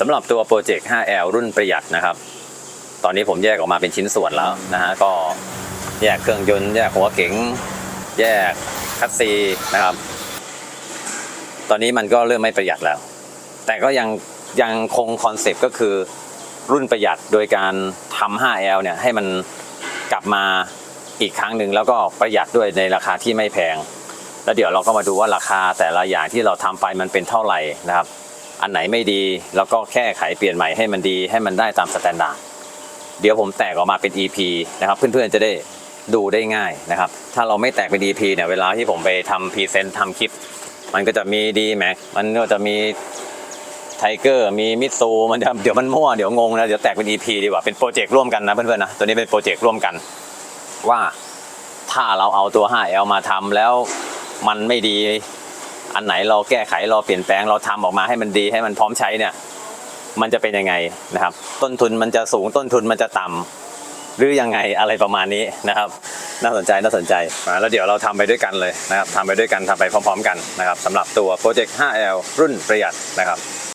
สำหรับตัวโปรเจกต์ 5L รุ่นประหยัดนะครับ ตอนนี้ผมแยกออกมาเป็นชิ้นส่วนแล้วนะฮะก็แยกเครื่องยนต์แยกหัวเก๋งแยกคัสซีนะครับ ตอนนี้มันก็เริ่มไม่ประหยัดแล้ว แต่ก็ยังยังคงคอนเซปต์ก็คือรุ่นประหยัดโดยการทำ 5L เนี่ยให้มันกลับมาอีกครั้งหนึ่งแล้วก็ประหยัดด้วยในราคาที่ไม่แพง แล้วเดี๋ยวเราก็มาดูว่าราคาแต่ละอย่างที่เราทำไปมันเป็นเท่าไหร่นะครับ อันไหนไม่ดี แล้วก็แค่ไขเปลี่ยนใหม่ให้มันดีให้มันได้ตามสแตนดาร์ดเดี๋ยวผมแตกออกมาเป็น EP นะครับ เพื่อนๆจะได้ดูได้ง่ายนะครับ ถ้าเราไม่แตกเป็น EP เนี่ยเวลาที่ผมไปทำพรีเซนต์ทำคลิป มันก็จะมีดีแม็กมันก็จะมีไทเกอร์มีมิตซูมันจะเดี๋ยวมันมั่วเดี๋ยวงงนะเดี๋ยวแตกเป็น EP ดีกว่าเป็นโปรเจกต์ร่วมกันนะเพื่อนๆนะตัวนี้เป็นโปรเจกต์ร่วมกัน ว่าถ้าเราเอาตัว 5L มาทำแล้วมันไม่ดี อันไหนเราแก้ไขเราเปลี่ยนแปลงเราทำออกมาให้มันดีให้มันพร้อมใช้เนี่ย มันจะเป็นยังไงนะครับ ต้นทุนมันจะสูงต้นทุนมันจะต่ำหรือยังไงอะไรประมาณนี้นะครับ น่าสนใจน่าสนใจมาแล้วเดี๋ยวเราทำไปด้วยกันเลยนะครับทำไปด้วยกันทำไปพร้อม ๆ กันนะครับสำหรับตัวโปรเจกต์ 5L รุ่นประหยัดนะครับ